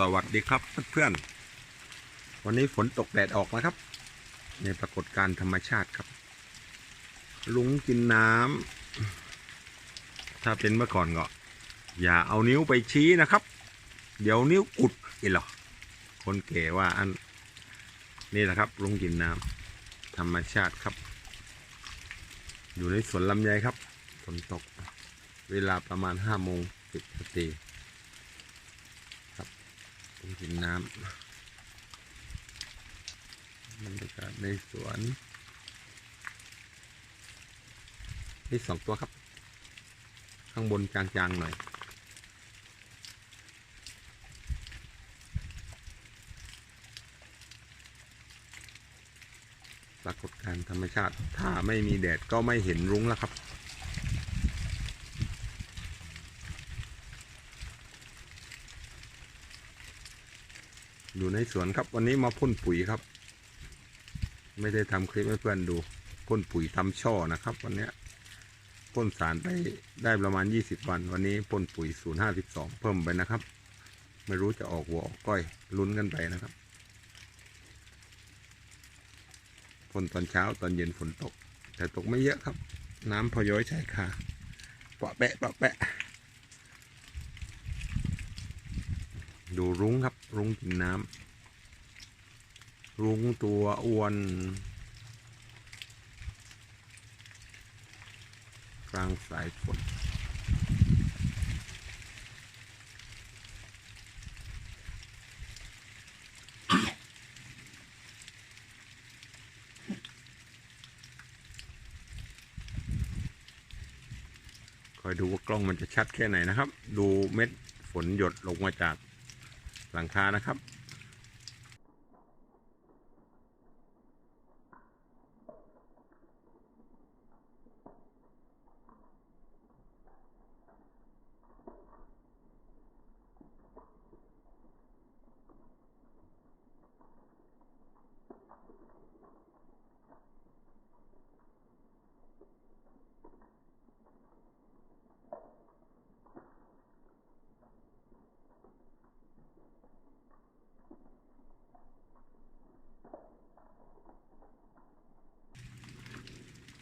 สวัสดีครับเพื่อนๆ วันนี้ฝนตกแดดออกนะครับ ในปรากฏการธรรมชาติครับ ลุงกินน้ำถ้าเป็นเมื่อก่อนก็อย่าเอานิ้วไปชี้นะครับ เดี๋ยวนิ้วกุดอีหรอคนเก๋ว่าอันนี่แหละครับ ลุงกินน้ำธรรมชาติครับ อยู่ในสวนลำไยครับฝนตก เวลาประมาณห้าโมงสิบนาที ผมกินน้ำบรรยากาศในสวนนี่สองตัวครับ ข้างบนจางๆหน่อย ปรากฏการธรรมชาติ ถ้าไม่มีแดดก็ไม่เห็นรุ้งแล้วครับ อยู่ในสวนครับวันนี้มาพ่นปุ๋ยครับ ไม่ได้ทำคลิปให้เพื่อนดูพ่นปุ๋ยทำช่อนะครับ วันเนี้ยพ่นสารไปได้ประมาณ 20 วัน วันนี้พ่นปุ๋ย 052 เพิ่มไปนะครับ ไม่รู้จะออกหัวออกก้อยลุ้นกันไปนะครับพ่นตอนเช้าตอนเย็นฝนตก แต่ตกไม่เยอะครับ น้ำพอย้อยใช่ค่ะเปาะแปะเปาะแปะ ดูรุ้งครับรุ้งกินน้ำรุ้งตัวอ้วนกลางสายฝนคอยดูว่ากล้องมันจะชัดแค่ไหนนะครับ ดูเม็ดฝนหยดลงมาจาก หลังคานะครับ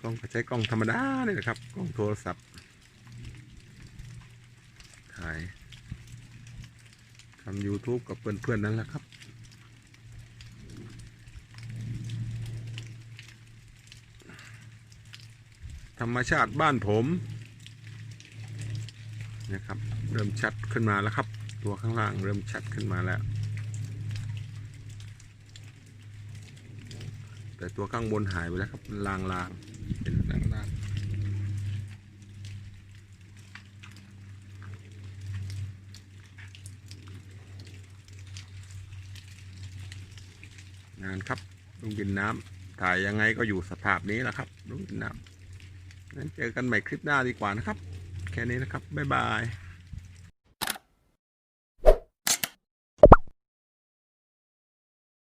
กล้องก็ใช้กล้องธรรมดาเนี่ยนะครับ กล้องโทรศัพท์ ถ่ายทำ YouTube กับเพื่อนๆนั่นแหละครับธรรมชาติบ้านผมนะครับ เริ่มชัดขึ้นมาแล้วครับ ตัวข้างล่างเริ่มชัดขึ้นมาแล้ว แต่ตัวข้างบนหายไปแล้วครับลางๆ เป็นลางๆงานครับลุงกินน้ำถ่ายยังไงก็อยู่สภาพนี้แหละครับลุงกินน้ำนั้นเจอกันใหม่คลิปหน้าดีกว่านะครับ แค่นี้นะครับ บ๊ายบาย